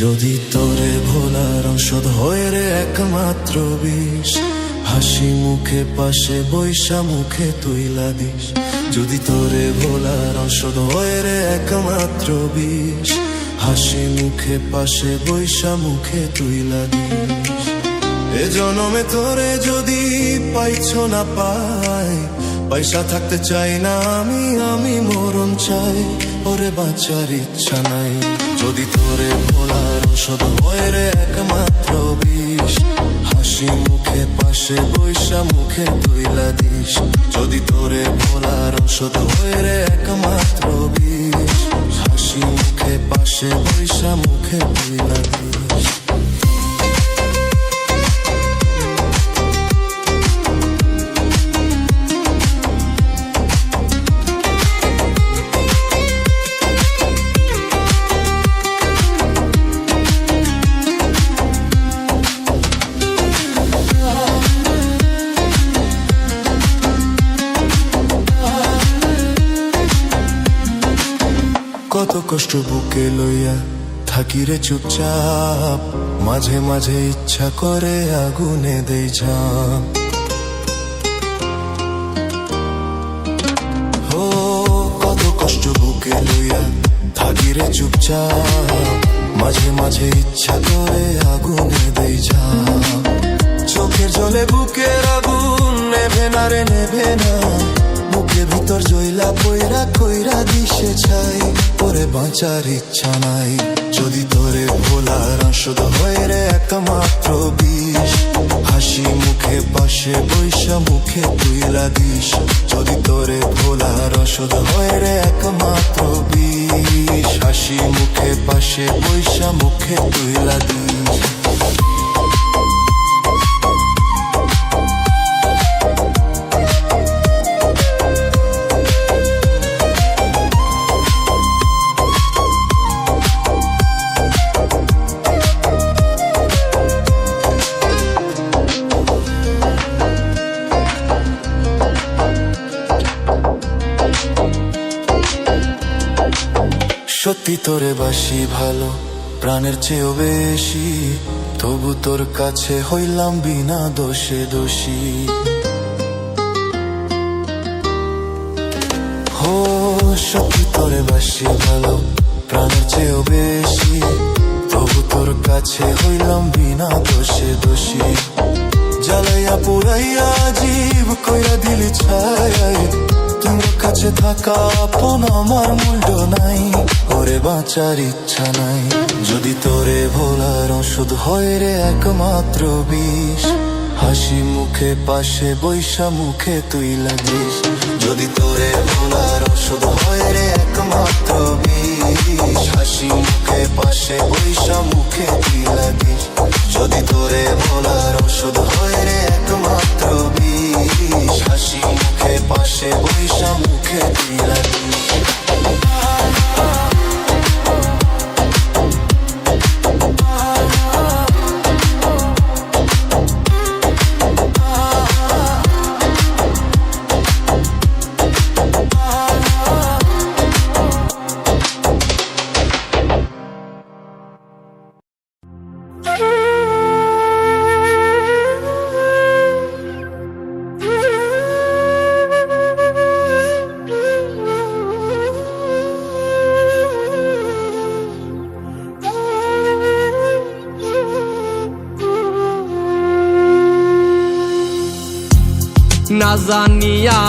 যদি তোরে ভোলার ঔষধ হয়ে রে একমাত্র বিষ, হাসি মুখে পাশে বৈশা মুখে তুইলা দিস যদি তোরে ভোলার ঔষধ হয়ে রে একমাত্র বিষ, হাসি মুখে পাশে বৈশা মুখে তুইলা দিস এ জনমে তোরে যদি পাইছ না পাই, পয়সা থাকতে চাই না আমি আমি মরণ চাই, ওরে বাঁচার ইচ্ছা নাই। যদি তোরে ভোলার ওষুধ হয়ে একমাত্র বিষ, হাসি মুখে পাশে বৈশা মুখে তুইলা দিস। যদি তোরে ভোলার ওষুধ হয়ে একমাত্র বিষ, হাসি মুখে পাশে বৈশা মুখে তুইলা দিস। কষ্ট বুকে লইয়া থাকি রে চুপচাপ, মাঝে মাঝে ইচ্ছা করে আগুনে দেই ঝাঁপ। ও কত কষ্ট বুকে লইয়া থাকি রে চুপচাপ, মাঝে মাঝে ইচ্ছা করে আগুনে দেই ঝাঁপ। চোখের জলে বুকের আগুন নেভে না রে, নেভে না। ভিতর জইলা পয়রা কইরা দিশে ছাই, তোরে বাঁচার ইচ্ছা নাই। যদি তোরে ভোলার আসদ হয়ে রে একমাত্র বিষ, হাসি মুখে পাশে বৈশা মুখে তুইলা দিস যদি তোরে ভোলার আসদ হয়ে রে একমাত্র বিষ, হাসি মুখে পাশে বৈশা মুখে তুইলা দিস সত্যি তোরে বাসি ভালো, প্রাণের চেয়েও বেশি। তবু তোর কাছে হইলাম বিনা দোষে দোষী। হো সত্যি তোরে বাসি ভালো, প্রাণের চেয়েও বেশি। তবু তোর কাছে হইলাম বিনা দোষে দোষী। জ্বালাইয়া পুরাইয়া জীব কইরা দিলি ছায় তোমার কাছে থাকা আপন আমার মূল্য নাই। ওরে বাঁচার ইচ্ছা নাই। যদি তোরে ভোলার ওষুধ হয় রে একমাত্র বিষ। হাসি মুখে, পাশে বৈশা মুখে তুই লাগিস। না জানিয়া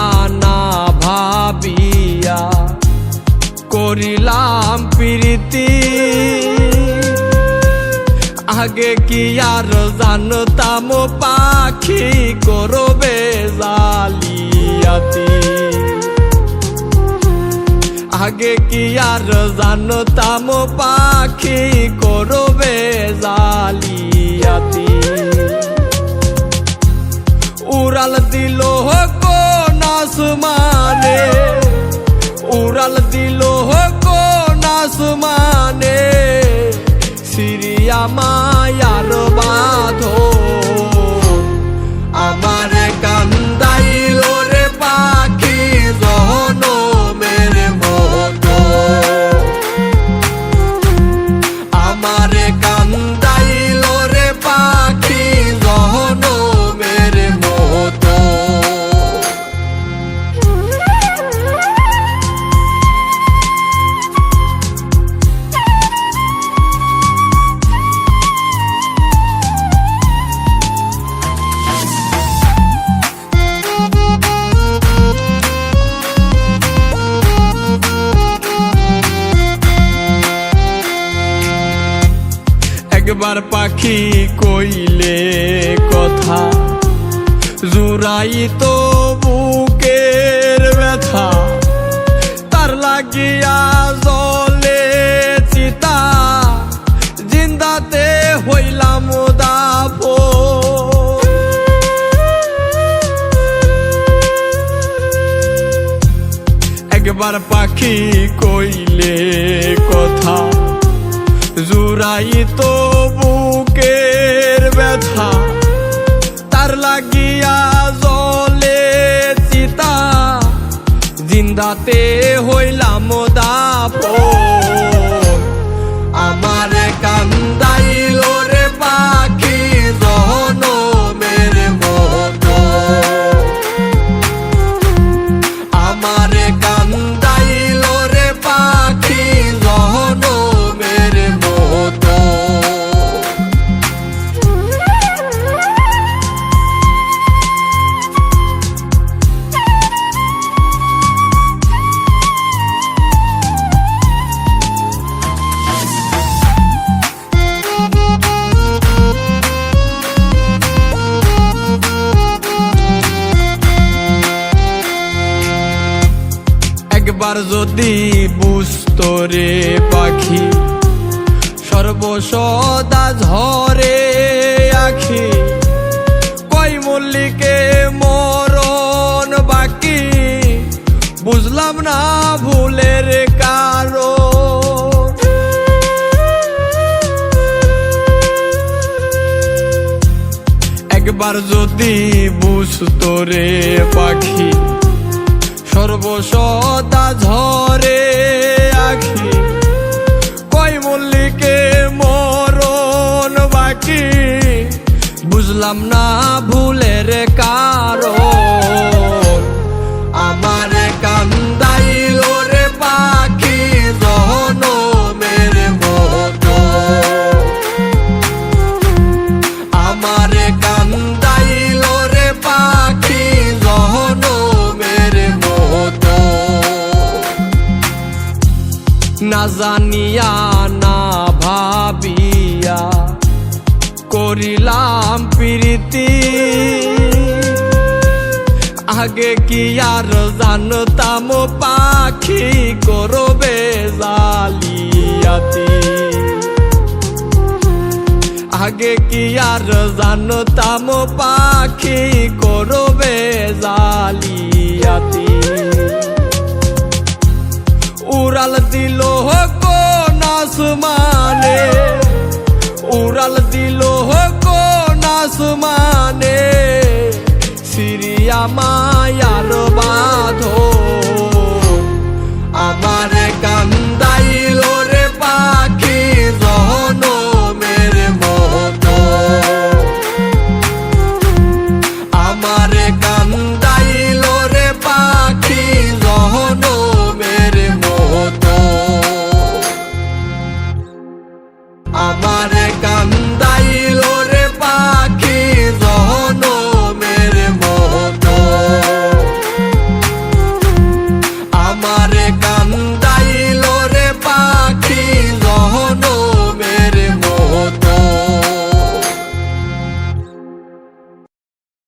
না ভাবিয়া করিলাম প্রীতি। আগে কি আর জানতাম পাখি করবে জালিয়াতি? আগে কি আর জানতাম পাখি করবে জালিয়াতি? উড়াল দিল কোন আসমানে উড়াল দিল কোন আসমানে সিরিয়া মায়ার বাঁধো একবার পাখি কইলে কথা। জুরাই তো বুকের ব্যথা। তার লাগিয়া জলে চিতা। জিন্দাতে হইলাম একবার পাখি কইলে কথা। জুরাই তো বুকের ব্যথা। তার লাগিয়া জলে চিতা। জিন্দাতে হইলাম দাপো একবার যদি বুঝতো রে পাখি, সর্বসদা ঝরে আখি। কই মল্লিকে মরণ বাকি? বুঝলাম না ভুলের কারণ। একবার যদি বুঝতো রে পাখি সর্বসদা ঝরে আখি। কই মল্লিকে মরণ বাকি? বুঝলাম না ভুলের কারণ। আগে কি আর জানতাম পাখি করবে জালিয়াতি? আগে কি আর জানতাম পাখি করবে জালিয়াতি? উড়াল দিল কোন আসমানে উড়াল দিল কোন আসমানে দিয়া মায়ার বাঁধো।